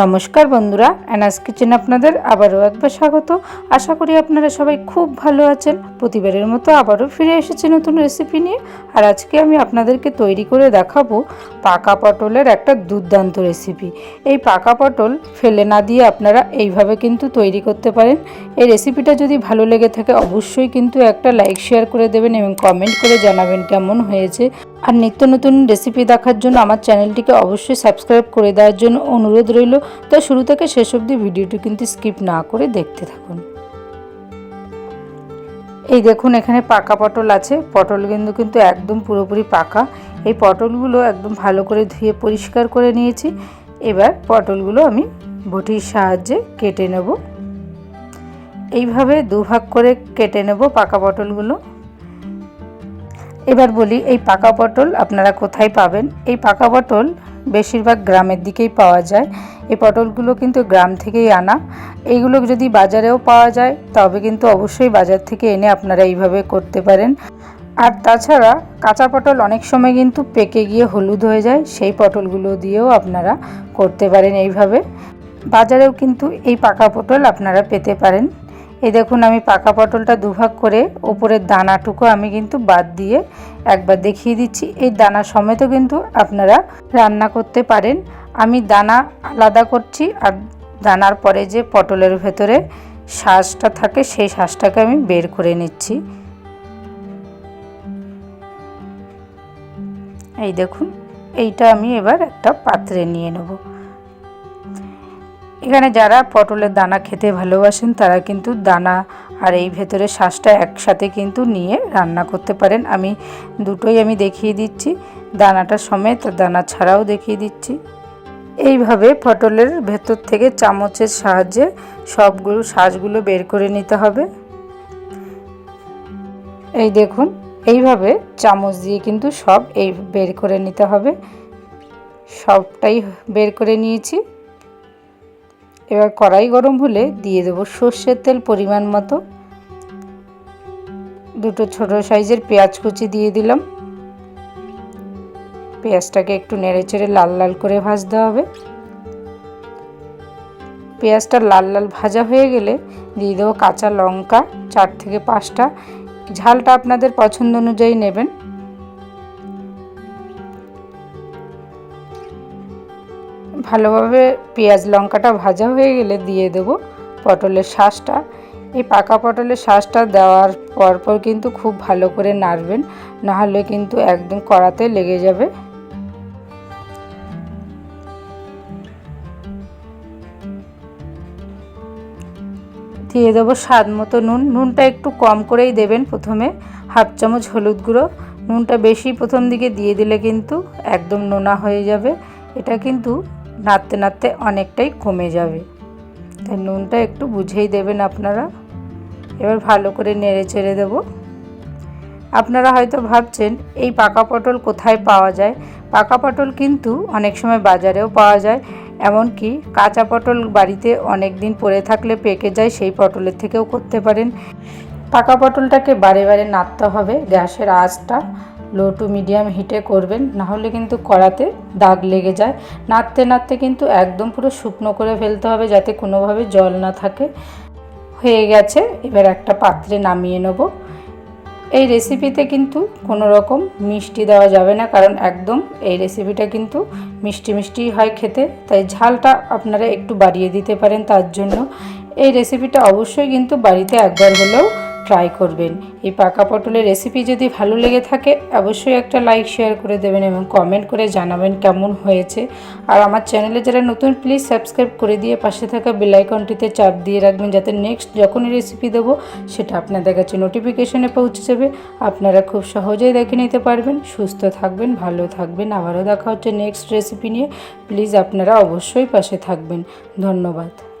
নমস্কার বন্ধুরা অ্যানাস কিচেন আপনাদের আবারও একবার স্বাগত। আশা করি আপনারা সবাই খুব ভালো আছেন। প্রতিবারের মতো আবারও ফিরে এসেছি নতুন রেসিপি নিয়ে। আর আজকে আমি আপনাদেরকে তৈরি করে দেখাবো পাকা পটলের একটা দুর্দান্ত রেসিপি এই পাকা পটল ফেলে না দিয়ে আপনারা এইভাবে কিন্তু তৈরি করতে পারেন। এই রেসিপিটা যদি ভালো লেগে থাকে, অবশ্যই কিন্তু একটা লাইক শেয়ার করে দেবেন এবং কমেন্ট করে জানাবেন কেমন হয়েছে। আর নিত্য নতুন রেসিপি দেখার জন্য আমার চ্যানেলটিকে অবশ্যই সাবস্ক্রাইব করে দেওয়ার জন্য অনুরোধ রইল। তো শুরু থেকে শেষ অবধি ভিডিওটি কিন্তু স্কিপ না করে দেখতে থাকুন। এই দেখুন, এখানে পাকা পটল আছে। পটল কিন্তু কিন্তু একদম পুরোপুরি পাকা। এই পটলগুলো একদম ভালো করে ধুয়ে পরিষ্কার করে নিয়েছি। এবার পটলগুলো আমি বটির সাহায্যে কেটে নেব। এইভাবে দুভাগ করে কেটে নেব পাকা পটলগুলো। এবার বলি, এই পাকা পটল আপনারা কোথায় পাবেন? এই পাকা পটল বেশিরভাগ গ্রামের দিকেই পাওয়া যায়। এই পটলগুলো কিন্তু গ্রাম থেকেই আনা। এইগুলো যদি বাজারেও পাওয়া যায়, তবে কিন্তু অবশ্যই বাজার থেকে এনে আপনারা এইভাবে করতে পারেন। আর তাছাড়া কাঁচা পটল অনেক সময় কিন্তু পেকে গিয়ে হলুদ হয়ে যায়, সেই পটলগুলো দিয়েও আপনারা করতে পারেন এইভাবে। বাজারেও কিন্তু এই পাকা পটল আপনারা পেতে পারেন। এই দেখুন, আমি পাকা পটলটা দুভাগ করে ওপরের দানাটুকু আমি কিন্তু বাদ দিয়ে একবার দেখিয়ে দিচ্ছি। এই দানা সমেতও কিন্তু আপনারা রান্না করতে পারেন। আমি দানা আলাদা করছি আর দানার পরে যে পটলের ভেতরে শ্বাসটা থাকে, সেই শ্বাসটাকে আমি বের করে নিচ্ছি। এই দেখুন, এইটা আমি এবার একটা পাত্রে নিয়ে নেব। এখানে যারা পটলের দানা খেতে ভালোবাসেন, তারা কিন্তু দানা আর এই ভেতরে শ্বাসটা একসাথে কিন্তু নিয়ে রান্না করতে পারেন। আমি দুটোই আমি দেখিয়ে দিচ্ছি। দানাটা সমেত, দানা ছাড়াও দেখিয়ে দিচ্ছি। এইভাবে পটলের ভেতর থেকে চামচের সাহায্যে সবগুলো শ্বাসগুলো বের করে নিতে হবে। এই দেখুন, এইভাবে চামচ দিয়ে কিন্তু সব এই বের করে নিতে হবে। সবটাই বের করে নিয়েছি। এবার কড়াই গরম হলে দিয়ে দেবো সর্ষের তেল পরিমাণ মতো। দুটো ছোট সাইজের পেঁয়াজ কুচি দিয়ে দিলাম। পেঁয়াজটাকে একটু নেড়ে চেড়ে লাল লাল করে ভাজতে হবে। পেঁয়াজটা লাল লাল ভাজা হয়ে গেলে দিয়ে দেবো কাঁচা লঙ্কা, চার থেকে পাঁচটা। ঝালটা আপনাদের পছন্দ অনুযায়ী নেবেন। ভালোভাবে পেঁয়াজ লঙ্কাটা ভাজা হয়ে গেলে দিয়ে দেব পটলের শাঁসটা। এই পাকা পটলের শাঁসটা দেওয়ার পরপর কিন্তু খুব ভালো করে নাড়বেন, নাহলে কিন্তু একদম কড়াতে লেগে যাবে। দিয়ে দেবো স্বাদ মতো নুন। নুনটা একটু কম করেই দেবেন প্রথমে, হাফ চামচ হলুদ গুঁড়ো। নুনটা বেশি প্রথম দিকে দিয়ে দিলে কিন্তু একদম নোনা হয়ে যাবে। এটা কিন্তু নাড়তে নাড়তে অনেকটাই কমে যাবে। তাই নুনটা একটু বুঝেই দেবেন আপনারা। এবার ভালো করে নেড়ে চেড়ে দেবো। আপনারা হয়তো ভাবছেন, এই পাকা পটল কোথায় পাওয়া যায়? পাকা পটল কিন্তু অনেক সময় বাজারেও পাওয়া যায়। এমনকি কাঁচা পটল বাড়িতে অনেক দিন পরে থাকলে পেকে যায়, সেই পটলের থেকেও করতে পারেন। পাকা পটলটাকে বারে বারে নাড়তে হবে গ্যাসের আঁচটা। লো টু মিডিয়াম হিটে করবেন, নাহলে কিন্তু কড়াতে দাগ লেগে যায়। নাড়তে নাড়তে কিন্তু একদম পুরো শুকনো করে ফেলতে হবে যাতে কোনোভাবে জল না থাকে। হয়ে গেছে, এবার একটা পাত্রে নামিয়ে নেব। এই রেসিপিতে কিন্তু কোনো রকম মিষ্টি দেওয়া যাবে না, কারণ একদম এই রেসিপিটা কিন্তু মিষ্টি মিষ্টি হয় খেতে। তাই ঝালটা আপনারা একটু বাড়িয়ে দিতে পারেন তার জন্য। এই রেসিপিটা অবশ্যই কিন্তু বাড়িতে একবার হলেও ট্রাই করবেন। এই পাকা পটলের রেসিপি যদি ভালো লেগে থাকে, অবশ্যই একটা লাইক শেয়ার করে দেবেন এবং কমেন্ট করে জানাবেন কেমন হয়েছে। আর আমার চ্যানেলে যারা নতুন প্লিজ সাবস্ক্রাইব করে দিয়ে পাশে থাকা বেলাইকনটিতে চাপ দিয়ে রাখবেন যাতে নেক্সট যখনই রেসিপি দেবো, সেটা আপনাদের কাছে নোটিফিকেশনে পৌঁছে যাবে। আপনারা খুব সহজেই দেখে নিতে পারবেন। সুস্থ থাকবেন, ভালো থাকবেন। আবারও দেখা হচ্ছে নেক্সট রেসিপি নিয়ে। প্লিজ আপনারা অবশ্যই পাশে থাকবেন। ধন্যবাদ।